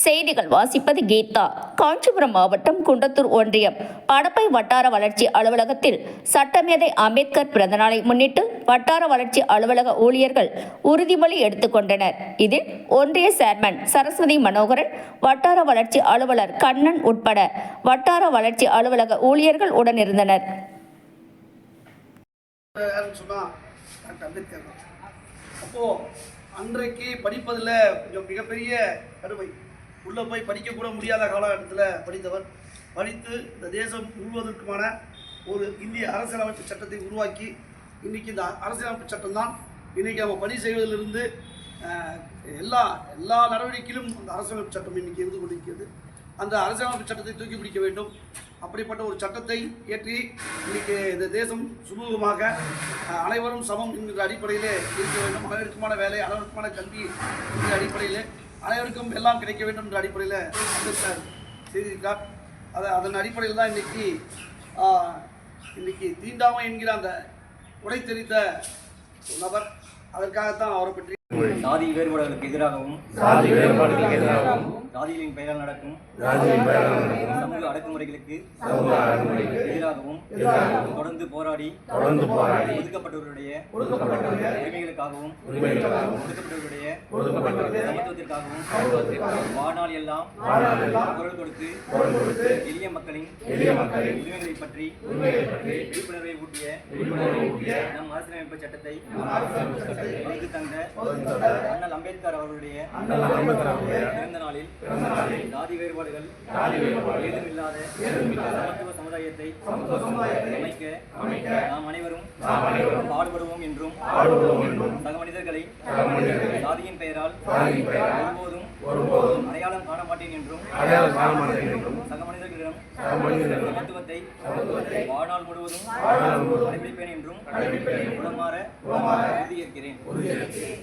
செய்திகள் வாசிப்பது கீதா. காஞ்சிபுரம் மாவட்டம் குண்டத்தூர் ஒன்றியம். படப்பை வட்டார வளர்ச்சி அலுவலகத்தில் சட்டமேதை அம்பேத்கர் பிறந்தநாளை முன்னிட்டு வட்டார வளர்ச்சி அலுவலக ஊழியர்கள் உறுதிமொழி எடுத்துக்கொண்டனர். இதில் ஒன்றிய சேர்மன் சரஸ்வதி மனோகரன் வட்டார வளர்ச்சி அலுவலர் கண்ணன் உட்பட வட்டார வளர்ச்சி அலுவலக ஊழியர்கள் உடனிருந்தனர். அன்றைக்கு படிப்பதில் கொஞ்சம் மிகப்பெரிய கடுமை உள்ளே போய் படிக்கக்கூட முடியாத காலகட்டத்தில் படித்தவர். படித்து இந்த தேசம் முழுவதற்குமான ஒரு இந்திய அரசியலமைப்பு சட்டத்தை உருவாக்கி இன்றைக்கி இந்த அரசியலமைப்பு சட்டம் தான் இன்றைக்கி நம்ம பணி செய்வதிலிருந்து எல்லா எல்லா நடவடிக்கையிலும் அந்த அரசியலமைப்பு சட்டம் இன்றைக்கி இருந்து கொண்டிருக்கிறது. அந்த அரசியலமைப்பு சட்டத்தை தூக்கி பிடிக்க வேண்டும். அப்படிப்பட்ட ஒரு சட்டத்தை இயற்றி இன்னைக்கு இந்த தேசம் சுமூகமாக அனைவரும் சமம் என்கிற அடிப்படையிலே இருக்க வேண்டும். அனைவருக்குமான வேலை அனைவருக்குமான கல்வி என்கிற அடிப்படையில் அனைவருக்கும் எல்லாம் கிடைக்க வேண்டும் என்ற அடிப்படையில் அம்பேத்கர் செய்திருக்கார். அதை அதன் அடிப்படையில் தான் இன்னைக்கு இன்னைக்கு தீண்டாமை என்கிற அந்த உடை தெரித்த நபர் அதற்காகத்தான் அவரை பற்றி சாதி வேறுபாடுகளுக்கு எதிராகவும் சாதி வேறுபாடுகளுக்கு எதிராகவும் சாதிகளின் பெயரால் நடக்கும் ராஜ்யம் பயணம் சமூக அடக்குமுறைகளுக்கு சமூக அடக்குமுறைக்கு எதிராகவும் தொடர்ந்து போராடி தொடர்ந்து போராடி ஒதுக்கப்பட்டவர்களுடைய ஒடுக்கப்பட்டவருடைய உரிமைகளுக்காகவும் உரிமைகளுக்காகவும் ஒதுக்கப்பட்டவர்களுடைய ஒடுக்கப்பட்டவருடைய சமத்துவத்திற்காகவும் சமத்துவத்திற்காகவும் வாழ்நாள் எல்லாம் வாழ்நாளெல்லாம் குரல் கொடுத்து குரல் கொடுத்து எளிய மக்களின் எளிய மக்களின் உரிமைகளை பற்றி உரிமைகளை பற்றி விழிப்புணர்வை ஊட்டிய விழிப்புணர்வை ஊட்டிய நம் அரசியலமைப்பு சட்டத்தை நம் அரசியலமைப்பு சட்டத்தை வகுத்து தந்த அண்ணல் அம்பேத்கர் அவர்களுடைய பிறந்த நாளில் சாதி வேறுபாடுகள் ஏதுமில்லாத சமத்துவ சமுதாயத்தை அமைக்க நாம் அனைவரும் பாடுபடுவோம் என்றும் சக மனிதர்களை சாதியின் பெயரால் ஒருபோதும் அடையாளம் காண மாட்டேன் என்றும் அடையாளம் காண மாட்டேன் என்றும் சக மனிதர்களிடம் சக மனிதர்களிடம் சமத்துவத்தை சமத்துவத்தை வாழ்நாள் முழுவதும் வாழ்நாள் முழுவதும் கடைபிடிப்பேன் என்றும் கடைபிடிப்பேன் உளமாற உறுதியேற்கிறேன். உறுதியேற்கிறேன்.